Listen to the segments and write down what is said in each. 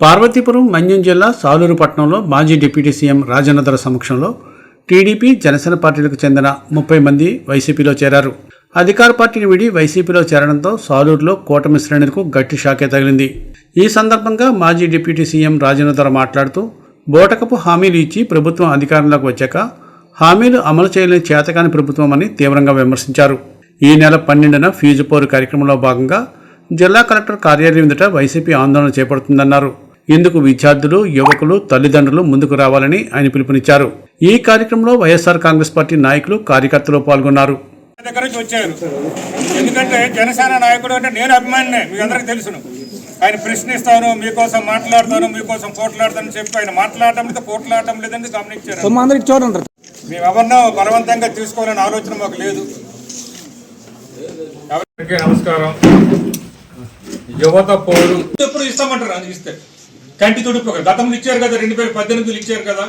పార్వతీపురం మన్యం జిల్లా సాలూరుపట్నంలో మాజీ deputy CM రాజనదర సమక్షంలో టీడీపీ జనసేన పార్టీలకు చెందిన ముప్పై మంది వైసీపీలో చేరారు. అధికార పార్టీని విడి వైసీపీలో చేరడంతో సాలూరులో కూటమి శ్రేణులకు గట్టి షాకే తగిలింది. ఈ సందర్భంగా మాజీ డిప్యూటీ సీఎం రాజన్నదర మాట్లాడుతూ బోటకపు హామీలు ఇచ్చి ప్రభుత్వం అధికారంలోకి వచ్చాక హామీలు అమలు చేయలేని చేతకాని ప్రభుత్వం అని తీవ్రంగా విమర్శించారు. ఈ నెల పన్నెండున ఫీజు పోరు కార్యక్రమంలో భాగంగా జిల్లా కలెక్టర్ కార్యాలయం ఎదుట వైసీపీ ఆందోళన చేపడుతుందన్నారు. ఇందుకు విద్యార్థులు యువకులు తల్లిదండ్రులు ముందుకు రావాలని ఆయన పిలుపునిచ్చారు. ఈ కార్యక్రమంలో వైఎస్ఆర్ కాంగ్రెస్ పార్టీ నాయకులు కార్యకర్తలు పాల్గొన్నారు. దగ్గర నుంచి వచ్చారు ఎందుకంటే జనసేన నాయకుడు అంటే నేను అభిమానినే మీ అందరికి తెలుసును. ఆయన ప్రశ్నిస్తాను మీకోసం మాట్లాడతాను మీకోసం పోట్లాడతాను చెప్పి ఆయన మాట్లాడటం లేదు పోట్లాడటం లేదని గమనించారు. చూడండి మేము ఎవరినో బలవంతంగా తీసుకోవాలని ఆలోచన మాకు లేదు. ఎవరికి నమస్కారం. యువత పౌరు. ఎప్పుడు ఇస్తామంటారు? అది ఇస్తే. కంటి తుడుపు గతంలో ఇచ్చారు కదా రెండు వేల పద్దెనిమిదిలో ఇచ్చారు కదా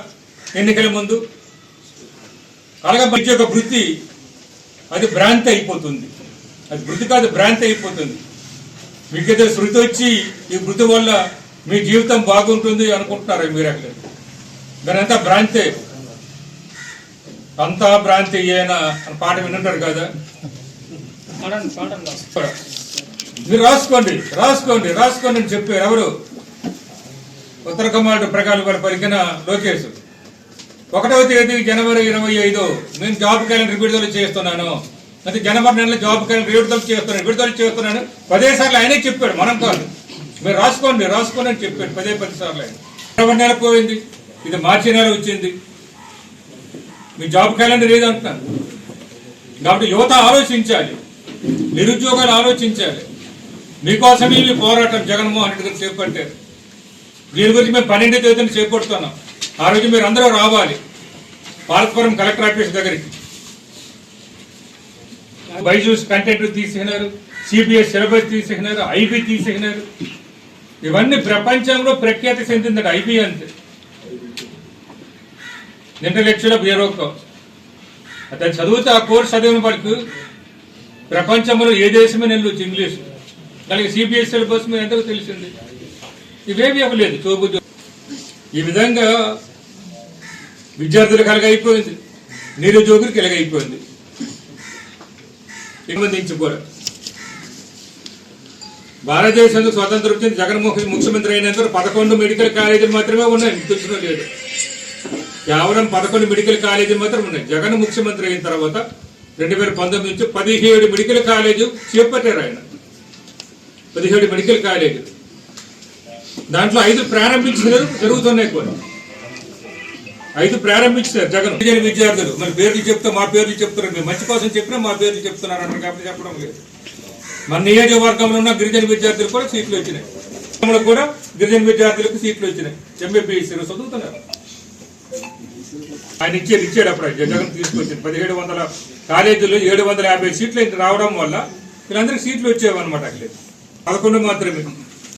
ఎన్నికల ముందు. అలాగే మధ్య ఒక వృత్తి అది భ్రాంతి అయిపోతుంది. అది వృత్తి కాదు భ్రాంతి అయిపోతుంది. మీకైతే శృతి వచ్చి ఈ వృత్తి వల్ల మీ జీవితం బాగుంటుంది అనుకుంటున్నారు మీరు అక్కడ? దానంతా భ్రాంతే. అంతా భ్రాంతి ఏనా అని పాట వినుంటారు కదా. మీరు రాసుకోండి రాసుకోండి రాసుకోండి అని చెప్పారు ఎవరు? ఉత్తర కమాండ్ ప్రకారం పలికిన లోకేష్ ఒకటవ తేదీ జనవరి ఇరవై ఐదు నేను జాబ్ క్యాలెండర్ విడుదల చేస్తున్నాను. అయితే జనవరి నెలలో జాబ్ క్యాలెండర్ విడుదల చేస్తున్నాను. విడుదల చేస్తున్నాను. పదే సార్లు ఆయనే చెప్పాడు మనం కాదు. మీరు రాసుకోండి రాసుకోండి అని చెప్పాడు. పదే పది సార్లు ఆయన. జనవరి నెల పోయింది. ఇది మార్చి నెల వచ్చింది. మీ జాబ్ క్యాలెండర్ ఏదంటున్నాను కాబట్టి యువత ఆలోచించాలి. నిరుద్యోగాలు ఆలోచించాలి. మీకోసమే మీ పోరాటం జగన్మోహన్ రెడ్డి గారు చేపట్టారు. దీని గురించి మేము పన్నెండో తేదీన చేపడుతున్నాం. ఆ రోజు మీరు అందరూ రావాలి. పాలపురం కలెక్టర్ ఆఫీస్ దగ్గరికి. బైజూస్ కంటెంట్ తీసేసినారు సిబిఎస్ సిలబస్ తీసేసినారు ఐబీ తీసేసినారు ఇవన్నీ ప్రపంచంలో ప్రఖ్యాతి చెందిందండి ఐబీ అంతే ఇంటలెక్చువల్ ఆఫ్ బ్యూరోకో అతను చదివితే ఆ కోర్స్ చదివిన వరకు ప్రపంచంలో ఏ దేశమే నిల్వచ్చు ఇంగ్లీష్. అలాగే సిబిఎస్ సిలబస్ మీద ఎంతకు తెలిసింది? ఇవేమీ ఇవ్వలేదు చూపు ఈ విధంగా విద్యార్థులకు కలగైపోయింది నిరుద్యోగులకు కలగైపోయింది సంబంధించిపోరా భారతదేశంలో స్వాతంత్రం వచ్చింది జగన్మోహన్ ముఖ్యమంత్రి అయినందుకు పదకొండు మెడికల్ కాలేజీలు మాత్రమే ఉన్నాయి మీకు తెలిసిన లేదు. కేవలం పదకొండు మెడికల్ కాలేజీలు మాత్రం ఉన్నాయి. జగన్ ముఖ్యమంత్రి అయిన తర్వాత రెండు వేల పంతొమ్మిది నుంచి పదిహేడు మెడికల్ కాలేజీ చేపట్టారు ఆయన. పదిహేడు మెడికల్ కాలేజీలు. దాంట్లో ఐదు ప్రారంభించినారు జరుగుతున్నాయి కొన్ని. ఐదు ప్రారంభించారు జగన్. గిరిజన విద్యార్థులు. మన పేర్లు చెప్తే మా పేర్లు చెప్తున్నారు. మీరు మంచి కోసం చెప్పినా మా పేర్లు చెప్తున్నారు అన్నారు కాబట్టి చెప్పడం లేదు. మన నియోజకవర్గంలో ఉన్న గిరిజన విద్యార్థులు కూడా సీట్లు వచ్చినాయి. కూడా గిరిజన విద్యార్థులకు సీట్లు వచ్చినాయి. ఎంబీబీఎస్సీలో చదువుతున్నారు. ఆయన ఇచ్చేది ఇచ్చాడు అప్పుడు జగన్ తీసుకొచ్చింది. పదిహేడు వందల కాలేజీలో ఏడు వందల యాభై సీట్లు రావడం వల్ల వీళ్ళందరికీ సీట్లు వచ్చేవన్నమాట అట్లేదు పదకొండు మాత్రమే.